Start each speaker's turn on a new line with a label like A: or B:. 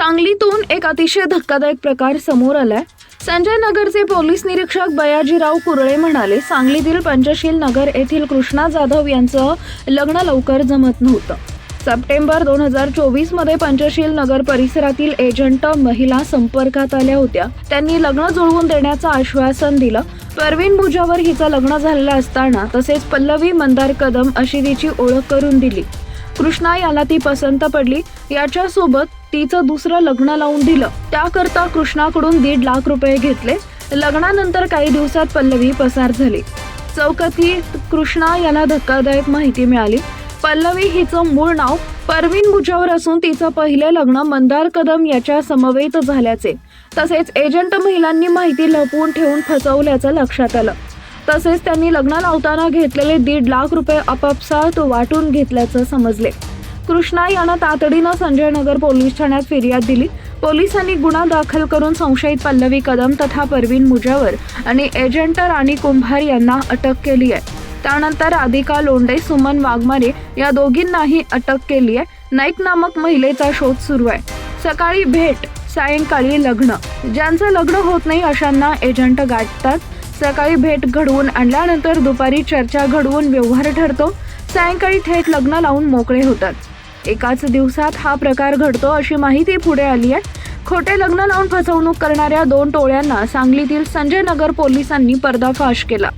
A: सांगलीतून एक अतिशय धक्कादायक प्रकार समोर आलाय. संजय नगरचे पोलीस निरीक्षक बयाजीराव कुरळे म्हणाले सांगलीतील पंचशील नगर येथील कृष्णा जाधव यांचं लग्न लवकर जमत नव्हतं. सप्टेंबर दोन हजार चोवीसमध्ये पंचशील नगर परिसरातील एजंट महिला संपर्कात आल्या होत्या. त्यांनी लग्न जुळवून देण्याचं आश्वासन दिलं. परवीन भुजावर हिचं लग्न झालेलं असताना तसेच पल्लवी मंदार कदम अशी तिची ओळख करून दिली. कृष्णा याला ती पसंत पडली. याच्यासोबत तिचं दुसरं लग्न लावून दिलं. त्याकरता कृष्णाकडून दीड लाख रुपये घेतले. लग्नानंतर काही दिवसात पल्लवी पसार झाली. चौकथीत कृष्णा याला धक्कादायक माहिती मिळाली. पल्लवी हिचं मूळ नाव परवीन भुजावर असून तिचं पहिले लग्न मंदार कदम याच्या समवेत झाल्याचे. तसेच एजंट महिलांनी माहिती लपवून ठेवून फसवल्याचं लक्षात आलं. तसेच त्यांनी लग्न लावताना घेतलेले दीड लाख रुपये आपापसात वाटून घेतल्याचं समजले. कृष्णा यानं तातडीनं संजय नगर पोलीस ठाण्यात फिर्याद दिली. पोलिसांनी गुन्हा दाखल करून संशयित पल्लवी कदम तथा परवीन मुजावर आणि एजंट राणी कुंभार यांना अटक केली आहे. त्यानंतर राधिका लोंडे सुमन वाघमारे या दोघींनाही अटक केली आहे. नाईक नामक महिलेचा शोध सुरू आहे. सकाळी भेट सायंकाळी लग्न. ज्यांचं लग्न होत नाही अशांना एजंट गाठतात. सकाळी भेट घडवून आणल्यानंतर दुपारी चर्चा घडवून व्यवहार ठरतो. सायंकाळी थेट लग्न लावून मोकळे होतात. एकाच दिवसात हा प्रकार घडतो अशी माहिती पुढे आली आहे. खोटे लग्न लावून फसवणूक करणाऱ्या दोन टोळ्यांना सांगलीतील संजय नगर पोलिसांनी पर्दाफाश केला.